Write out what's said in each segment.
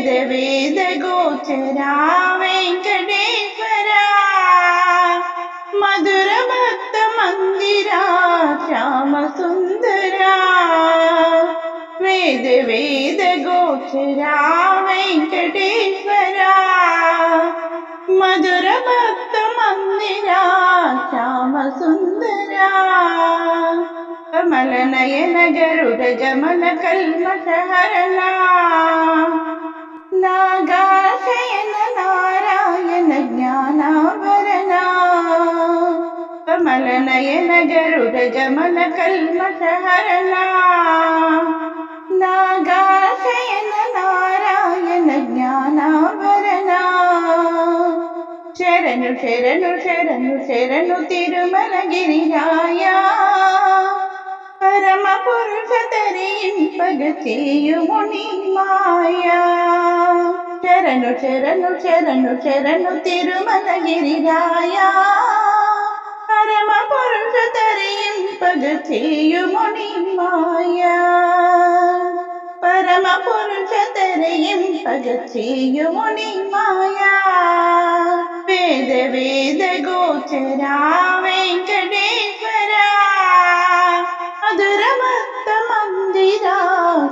వేద వేద గోచరా వెంకటేశ్వరా మధుర భక్త మందిరా శ్యామ సుందరా వేద వేద గోచరా వెంకటేశ్వరా మధుర భక్త మందిరా శ్యామ సుందరా కమల నయన గరుడ గమన కల్మషహరణ నాగాశయన നാഗാശയന നാരായണ ജ്ഞാനാഭരണ കമലനയന ഗരുഡ ഗമന കൽമഷഹരണ നാഗാശയന നാരായണ ജ്ഞാനാഭരണ ശരണു ശരണു ശരണു ശരണു തിരുമലഗിരിരായ. పరమ పురుష తరింపగ చేయుముని మాయా. చరణు చరణు చరణు చరణు తిరుమల గిరిరాయా పరమ పురుష తరింపగ చేయుముని మాయా. పరమ పురుష తరింపగ చేయుముని మాయా. వేద వేద గోచరా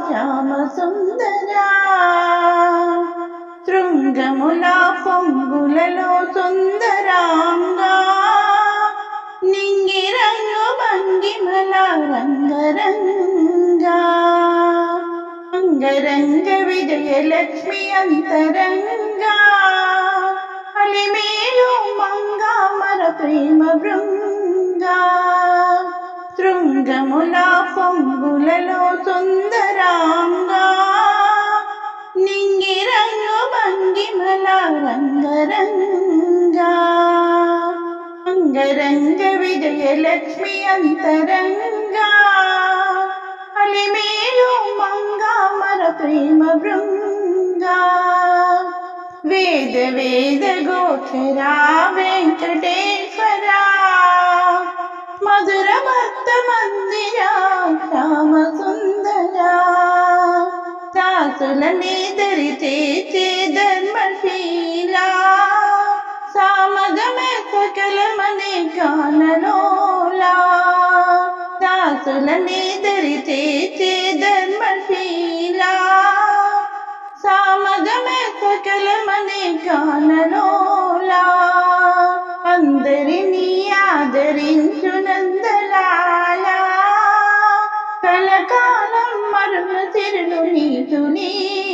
శ్యామ సుందరా శృంగముల పొంగులలో సుందరాంగా. నింగి రంగు భంగిమల రంగరంగా. అంగరంగ విజయలక్ష్మి అంతరంగా. అలిమేలు మంగా మర ప్రేమ బృంగా శృంగములా పొంగులలో సుందరాంగా నింగి రంగు భంగిమల రంగరంగా. అంగరంగ విజయలక్ష్మి అంతరంగా. అలిమేలు మంగా మర ప్రేమ బృంగా వేద వేద గోచరా వెంకట మధుర భక్త మందిరా శ్యామ సుందరా దాసులని దరి చే ధర్మశీలా. సామగమే సకలమని గానలోలా దాసులని దరి చే ధర్మశీలా. సామగమే సకలమని గానలోలా তুমি